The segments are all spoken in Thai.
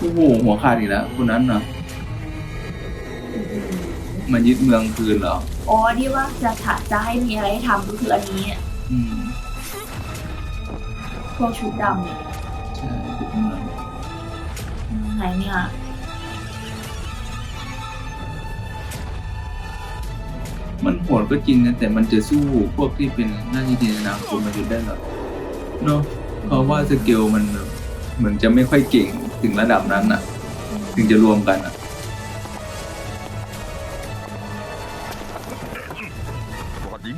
โอ้โหหัวขาดอีกแล้วคนนั้นเนาะมันยึดเมืองคืนเหรอ อ๋อที่ว่าจะถาจะให้มีอะไรให้ทำก็คืออันนี้อืมพวกชุดดำเนี่ยใช่ยึดเมืองอืมไหนเนี่ยมันโหดก็จริงนะแต่มันจะสู้พวกที่เป็นหน้าที่จินตนาคมมาอยู่ได้เหรอเนาะเพราะว่าสเกลมันแบบเหมือนจะไม่ค่อยเก่ง ถึงระดับนั้นอะถึงจะรวมกันอะทหารหญิง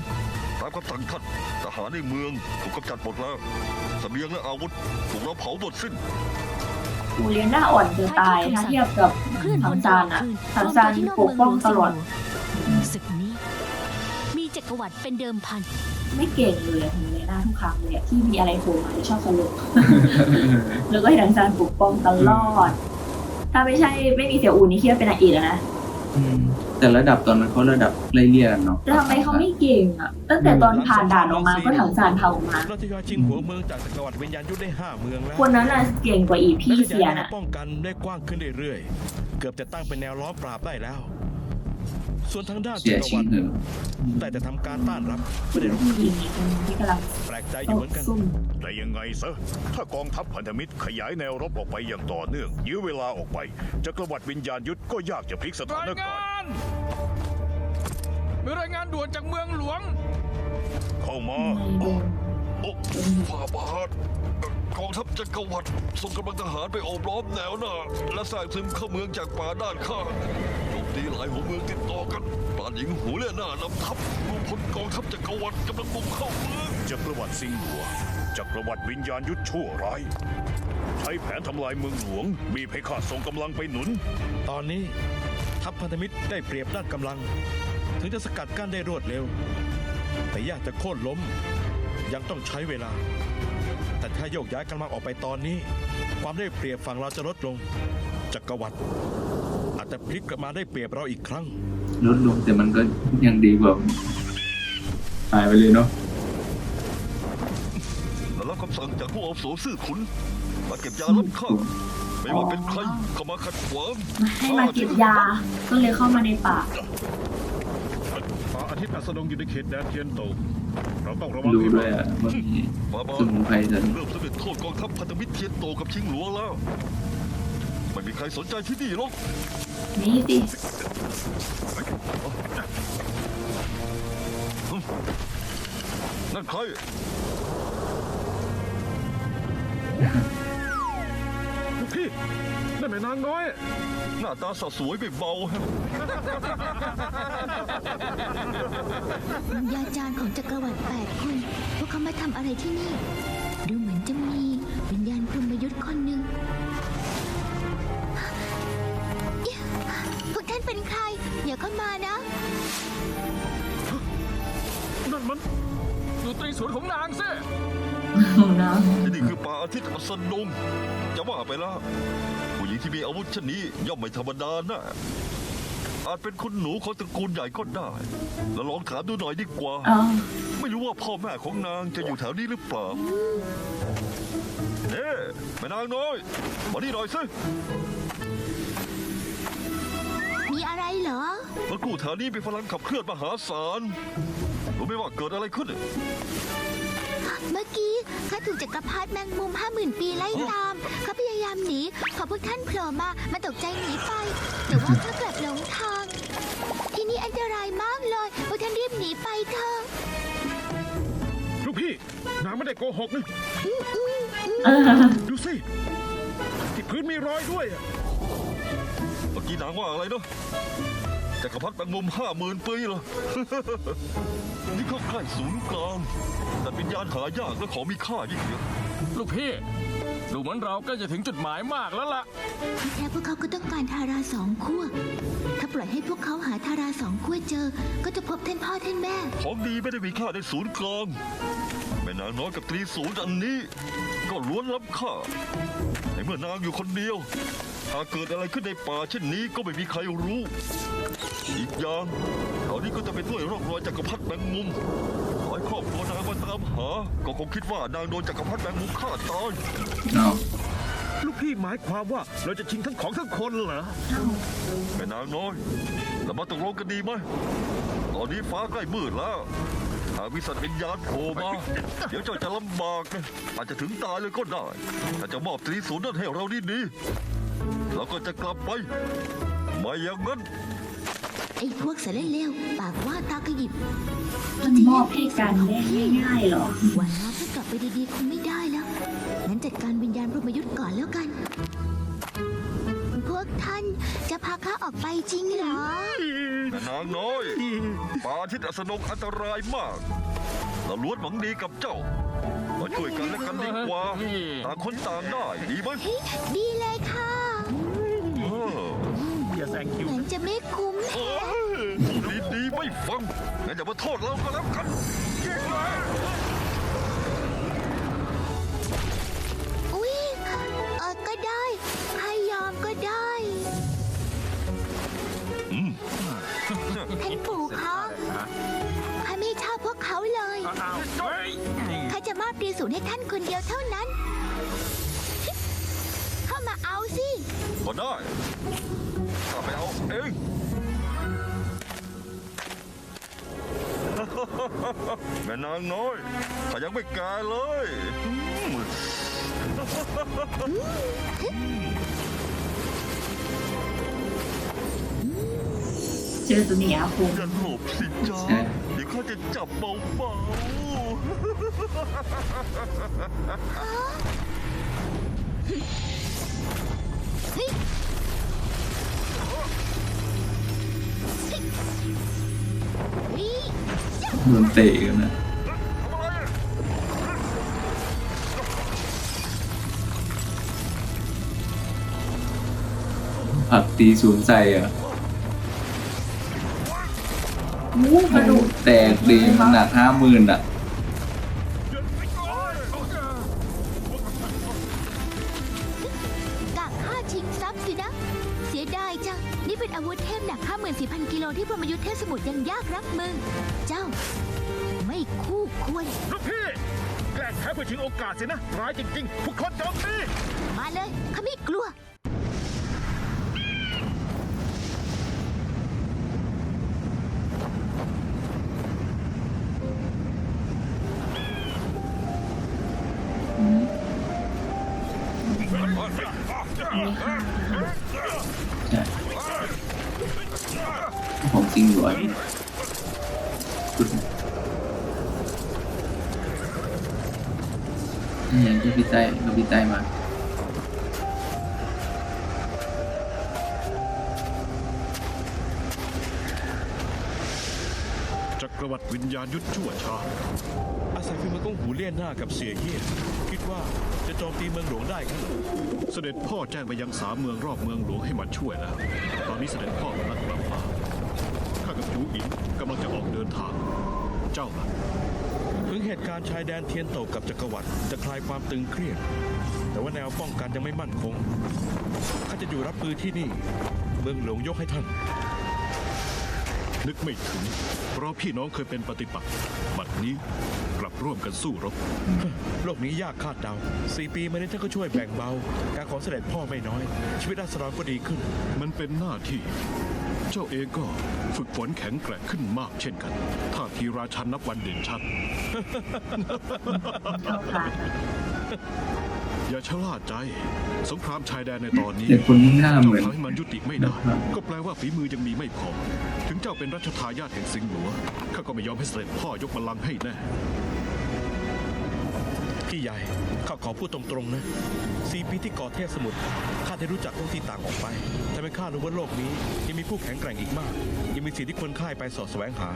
ตามคำสั่งท่านทหารในเมืองถูกกำจัดหมดแล้วเสบียงและอาวุธถูกเราเผาหมดสิ้นกูเรียนหน้าอ่อนจะตายถ้าเทียบกับเคลื่อนพถังลซานอะถังซานปกป้องตลอดศึกนี้ มีจักรวรรดิเป็นเดิมพัน ไม่เก่งเลยอะถึงเลยหน้าทุกครั้งเลยอะที่มีอะไรโผล่มาจะชอบสลบแล้วก็ให้ถังซานปกป้องตลอด ถ้าไม่ใช่ไม่มีเสี่ยวอูนี่คิดว่าเป็นนางเอกแล้วนะอืมแต่ระดับตอนนั้นเขาระดับไล่เลี่ยกันเนาะแต่ทำไมเขาไม่เก่งอะตั้งแต่ตอนผ่านด่านออกมาก็ถังซานเผามาเราทยอยชิงหัวเมืองจากจักรวรรดิวิญญาณยุทธได้ห้าเมืองแล้วคนนั้นน่ะเก่งกว่าอีพี่และขเสียยายแนน่ะวป้องกันได้กว้างขึ้นเรื่อยๆเกือบจะตั้งเป็นแนวล้อมปราบได้แล้ว ส่วนทางด้านเสีจัยกรชิวงรรดิเหอะอืมแต่จะทำการต้านรับไม่ได้รบผู้หญิงอีกคนที่กำลังแปลกใจอยู่เหมือนกัน ซุ่มแต่ยังไงซะ ถ้ากองทัพพันธมิตรขยายแนวรบออกไปอย่างต่อเนื่อง ยื้อเวลาออกไปจักรวรรดิวิญญาณยุทธก็ยากจะพลิกสถานการณ์มีรายงานด่วนจากเมืองหลวง เข้ามา ในโดนโอ้ฝ่าบาท กองทัพจักรวรรดิส่งกำลังทหารไปโอบล้อมแนวหน้า และสร้างซึมเข้าเมืองจากป่าด้านข้างโจมตีหลายหัวเมืองติดต่อกันปราดหญิงหูเลี่ยหน้านำทัพรวมพลกองทัพจักรวรรดิกำลังบุกเข้าเมืองจักรวรรดิสิงห์หัวจักรวรรดิวิญญาณยุทธชั่วร้ายใช้แผนทำลายเมืองหลวง มีเพคาส่งกำลังไปหนุน ตอนนี้ทัพพันธมิตรได้เปรียบด้านกำลัง ถึงจะสกัดกั้นได้รวดเร็ว แต่ยากจะโค่นล้ม ยังต้องใช้เวลา แต่ถ้าโยกย้ายกำลังออกไปตอนนี้ ความได้เปรียบฝั่งเราจะลดลงจักรวรรดิอาจจะพลิกกลับมาได้เปรียบเราอีกครั้ง ลดลงแต่มันก็ยังดีกว่าหายไปเลยเนาะและรับคำสั่งจากผู้อาวุโสซื่อขุนมาเก็บยาล้ำค่าไม่ว่าเป็นใครเข้ามาขัดขวางให้มาเก็บยา ก็เลยเข้ามาในป่า ป่าอาทิตย์อัสดงอยู่ในเขตแดนเทียนโต เราต้องระวังรู้ให้ด้วยมากอะว่ามีบาบาสมุนไพรสันเริ่มสำเร็จโทษกองทัพพันธมิตรเทียนโตกับชิงหลวงแล้ว ไม่มีใครสนใจที่นี่หรอกนี่สินั่นใครพี่ นั่นแม่นางน้อย หน้าตาสดสวยไม่เบาฮะวิญญาจารย์ของจักรวรรดิแปดคน พวกเขามาทำอะไรที่นี่ ดูเหมือนจะมีวิญญาณพรหมยุทธ์คนหนึ่งเอ๊ะพวกท่านเป็นใคร อย่าเข้ามานะ นั่นมัน อยู่ตรีศูนย์ของนางซิ นะที่นี่คือป่าอาทิตย์อัสดงจะว่าไปแล้วผู้หญิงที่มีอาวุธเช่นนี้ย่อมไม่ธรรมดานะอาจเป็นคุณหนูของตระกูลใหญ่ก็ได้ แล้วลองถามดูหน่อยดีกว่าเอาไม่รู้ว่าพ่อแม่ของนางจะอยู่แถวนี้หรือเปล่าเน่แม่นางน้อย มานี่หน่อยสิมีอะไรเหรอมันกรู่แถวนี้มีพลังขับเคลื่อนมหาศาลรู้ไหมว่าเกิดอะไรขึ้น เมื่อกี้ข้าถูกจักรพรรดิแมงมุมห้าหมื่นปีไล่ตามเขาพยายามหนีพอพวกท่านโผล่มามันตกใจหนีไป แต่ว่าข้ากลับหลงทาง ที่นี่อันตรายมากเลยพวกท่านรีบหนีไปเถอะลูกพี่นางไม่ได้โกหกนะเออดูสิที่พื้นมีรอยด้วยอะเมื่อกี้นางว่าอะไรเนาะ จักรพรรดิแมงมุมห้าหมื่นปีเหรอ นี่เข้าใกล้ศูนย์กลางแต่วิญญาณหายากและของมีค่ายิ่งเยอะลูกพี่ ดูเหมือนเราก็จะถึงจุดหมายมากแล้วล่ะ ที่แท้พวกเขาก็ต้องการทาราสองขั้วถ้าปล่อยให้พวกเขาหาทาราสองขั้วเจอ ก็จะพบท่านพ่อท่านแม่ ของดีไม่ได้มีค่าในศูนย์กลางแม่นางน้อยกับตรีศูนย์อันนี้ ก็ล้วนล้ำค่าในเมื่อนางอยู่คนเดียวหากเกิดอะไรขึ้นในป่าเช่นนี้ก็ไม่มีใครรู้ อีกอย่างตอนนี้ก็จะเป็นด้วยร่องรอยจักรพรรดิแมงมุมขอให้ครอบครัวนางมาตามหา ก็คงคิดว่านางโดนจักรพรรดิแมงมุมฆ่าตายเนาะลูกพี่หมายความว่าเราจะชิงทั้งของทั้งคนเหรอแม่นางน้อยเรามาตกลงกันดีไหมตอนนี้ฟ้าใกล้มืดแล้วหากวิสัทวิญญาณโผล่มา เดี๋ยวเจ้าจะลำบากนะอาจจะถึงตายเลยก็ได้ถ้าจะมอบตรีศูนย์นั่นให้เราดีดีๆเราก็จะกลับไป ไม่อย่างนั้น ไอ้พวกสารเลวปากว่าตากระหยิบมันมอบให้กันได้ง่ายๆเหรอหวานล้อมให้กลับไปดีๆคงไม่ได้แล้วงั้นจัดการวิญญาณพรหมยุทธ์ก่อนแล้วกัน พวกท่านจะพาข้าออกไปจริงเหรอแม่นางน้อยป่าทิศอัสนงอันตรายมากเราล้วนหวังดีกับเจ้ามาช่วยกันและกันดีกว่าต่างคนต่างได้ดีไหมดีเลยค่ะเอออย่าแซงคิว เหมือนจะไม่คุ้มโอ้ยดีดีๆไม่ฟังงั้นอย่ามาโทษเราก็แล้วกันอุ้ยเออก็ได้ใครยอมก็ได้อืมท่านปู่คะข้าไม่ชอบพวกเขาเลยข้าจะมอบตรีศูนย์ให้ท่านคนเดียวเท่านั้น เข้ามาเอาสิ ก็ได้ ข้าไปเอาเองแม่นางน้อยข้ายังไม่แก่เลยอืมเจอตัวเนียคงอย่าหลบสิจ้าใช่เดี๋ยวข้าจะจับเบาเโดนเตะกันนะผลักตีศูนย์ใส่อะมูกระดูกแตกดีมันหนักห้าหมื่นอะกะ อาวุธเทพหนัก54,000กิโลที่พรหมยุทธ์เทพสมุทรยังยากรับมือเจ้า ไม่คู่ควร ลูกพี่แกล้งแพ้เพื่อชิงโอกาสสินะ ร้ายจริงๆ ทุกคนโจมตีมาเลยข้าไม่กลัว ใช่ ของจริงอยู่อันนี้นี่อย่างที่พี่ใต้เราพี่ใต้มา จักรวรรดิวิญญาณยุทธชั่วช้าอาศัยฝีมือของหูเลี่ยนหน้ากับเสียเยี่ยนคิดว่าจะโจมตีเมืองหลวงได้ครับเสด็จพ่อแจ้งไปยังสามเมืองรอบเมืองหลวงให้มาช่วยแล้ว ตอนนี้เสด็จพ่อกำลังกลับมาข้ากับจูอินกำลังจะออกเดินทาง เจ้าล่ะถึงเหตุการณ์ชายแดนเทียนโตกกับจักรวรรดิจะคลายความตึงเครียด แต่ว่าแนวป้องกันยังไม่มั่นคงข้าจะอยู่รับมือที่นี่ เมืองหลวงยกให้ท่าน นึกไม่ถึงเพราะพี่น้องเคยเป็นปฏิปักษ์บัดนี้กลับร่วมกันสู้รบ โลกนี้ยากคาดเดาสี่ปีมานี้ท่านก็ช่วยแบ่งเบา การของเสด็จพ่อไม่น้อย ชีวิตราษฎรก็ดีขึ้น มันเป็นหน้าที่ เจ้าเองก็ฝึกฝนแข็งแกร่งขึ้นมากเช่นกันท่าทีราชันนับวันเด่นชัดเข้าคลาสอย่าชะล่าใจ สงครามชายแดนในตอนนี้แต่คนนี้หน้าเหมือนเจ้าทำให้มันยุติไม่ได้นะครับก็แปลว่าฝีมือยังมีไม่พอถึง เจ้าเป็นรัชทายาทแห่งสิงห์หลวงข้าก็ไม่ยอมให้เสด็จพ่อยกบัลลังก์ให้แน่ พี่ใหญ่ข้าขอพูดตรงๆนะสี่ปีที่เกาะเทพสมุทรข้าได้รู้จักพวกที่ต่างออกไปแต่ไม่ข้ารู้ว่าโลกนี้ยังมีผู้แข็งแกร่งอีกมาก ยังมีสิ่งที่ควรค่ายไปสอดแสวงหา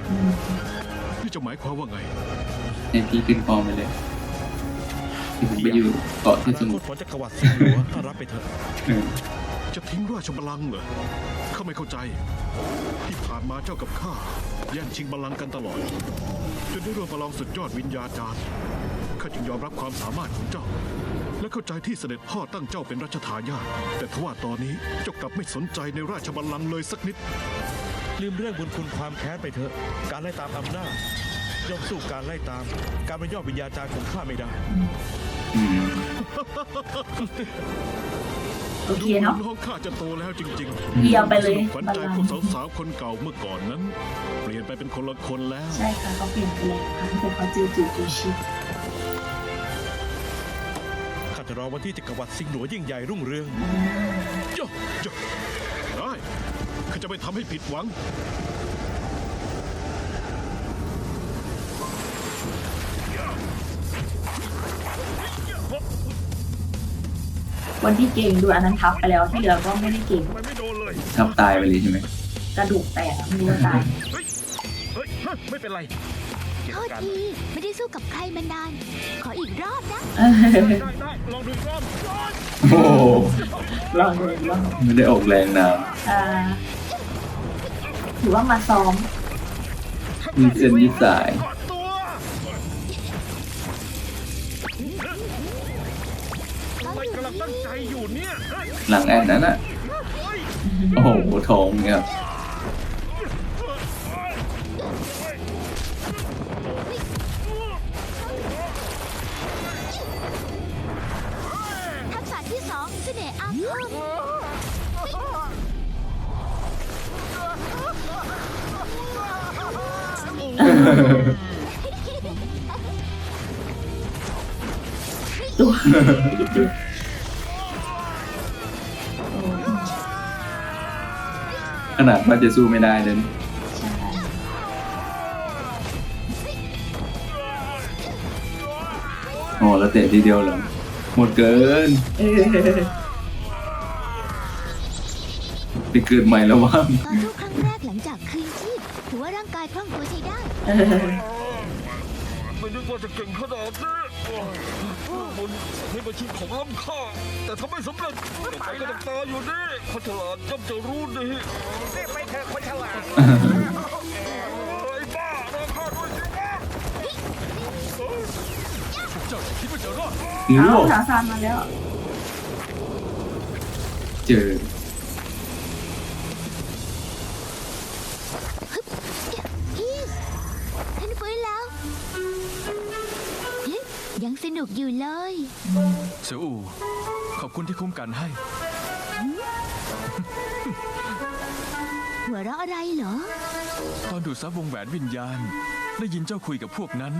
นี่จะหมายความว่าไงในที่ขึ้นฟอร์มไปเลยที่ผมไปอยู่เกาะอที่สนามุคทตรของจักรวรรดิสิงห์หลวงถ้ารับไปเถอะเออจะทิ้งราชบัลลังก์เหรอข้าไม่เข้าใจ ที่ผ่านมาเจ้ากับข้าแย่งชิงบัลลังก์กันตลอด จนได้ร่วมประลองสุดยอดวิญญาจารย์ข้าจึงยอมรับความสามารถของเจ้า และเข้าใจที่เสด็จพ่อตั้งเจ้าเป็นรัชทายาทแต่ทว่าตอนนี้เจ้ากลับไม่สนใจในราชบัลลังก์เลยสักนิด ลืมเรื่องบุญคุณความแค้นไปเถอะ การไล่ตามอำนาจย่อมสู้การไล่ตาม การเป็นยอดวิญญาจารย์ของข้าไม่ได้ โอเคดูเหมือเนาะนน้องข้าจะโตแล้วจริงเยี่ยมไปเลยๆขวัญใจพวกสาวๆคนเก่าเมื่อก่อนนั้น เปลี่ยนไปเป็นคนละคนแล้ว ใช่ค่ะเขาเปลี่ยนไปแล้วค่ะเป็นเขาจือจือจือชิข้าจะรอวันที่จักรวรรดิสิงห์หลวงยิ่งใหญ่รุ่งเรืองเจ้าเจ้าได้ข้าจะไม่ทำให้ผิดหวัง คนที่เก่งดูอันนั้นทับไปแล้วที่เหลือก็ไม่ได้เก่งมันไม่โดนเลยทับตายไปเลยใช่ไหมกระดูกแตกอะไม่รู้ว่าตายเฮ้ยเฮ้ยฮะไม่เป็นไรเก็บโทษกันที ไม่ได้สู้กับใครมานาน ขออีกรอบนะได้ได้ลองดูอีกรอบโอ้โหลองดูลองไม่ได้ออกแรงนะอ่าถือว่ามาซ้อมมีเส้นยืดสายกอด อยู่เนี่ยเฮ้ยหลังแอนนั้นอะโอ้โหทองเนี่ยทักษะที่สองเสน่ห์อาคมตัว ขนาดว่าจะสู้ไม่ได้เลยใช่โอ้แล้วเตะทีเดียวเหรอหมดเกินเออไปเกิดใหม่แล้วว่างการสู้ครั้งแรกหลังจากคืนชีพถือว่าร่างกายคล่องตัวใช้ได้เออไม่นึกว่าจะเก่งขนาดนี้ บนให้ประชิดของล้ำค่า แต่ทำไม่สำเร็จตายก็ต้องตายอยู่นี่คนฉลาดย่อมจะรู้ดีนี่ไปเถอะคนฉลาดไอ้บ้ารอข้าด้วยสิวะเจ้าคิดว่าจะรอดโอ้เอาสาซานมาแล้ว เจอ ยังสนุกอยู่เลย เสี่ยวอูขอบคุณที่คุ้มกันให้ หัวเราะอะไรเหรอ ตอนดูดซับวงแหวนวิญญาณ ได้ยินเจ้าคุยกับพวกนั้น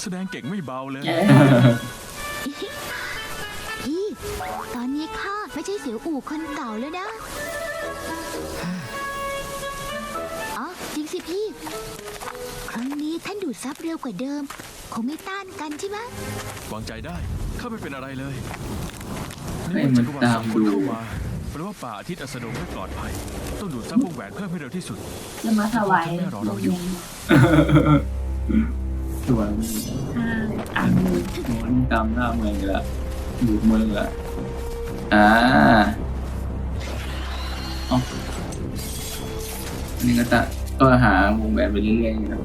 แสดงเก่งไม่เบาเลยเออพี่ ตอนนี้ข้าไม่ใช่เสียวอู่คนเก่าแล้วนะ อ๋อ จริงสิพี่ครั้งนี้ ท่านดูดซับเร็วกว่าเดิม คงไม่ต้านกันใช่ไหมวางใจได้ข้าไม่เป็นอะไรเลยให้มันตามดูเข้ามาแปลว่าป่าอาทิตย์อัสดงไม่ปลอดภัย ต้องดูดซับวงแหวนเพิ่มให้เร็วที่สุดจะมาถวายแม่รอเราอยู่ส่วนถ้าอ่านมือหมุนตามหน้าเมืองอีกละดูดเมืองละอ่าเอ๋อนี่ก็ตะก็หาวงแหวนไปเรื่อยๆอย่างนี้น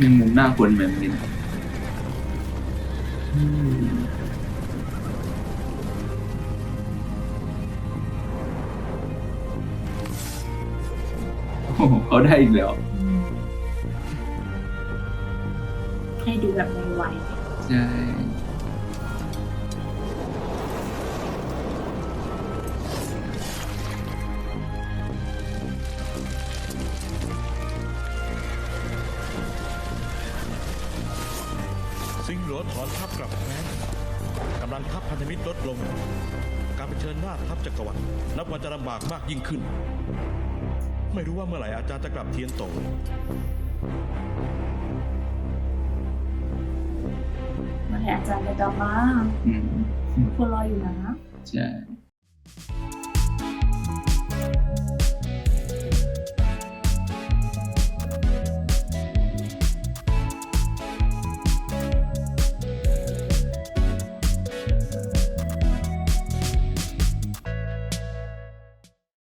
ะมีมุมหน้าคนแบบนี้อืมโอ้โหเขาได้อีกแล้ว ให้ดูแบบไวใช่ มากยิ่งขึ้น ไม่รู้ว่าเมื่อไหร่อาจารย์จะกลับเทียนโตมาแทนอาจารย์จะกลับมาอืมคนรออยู่นะ ใช่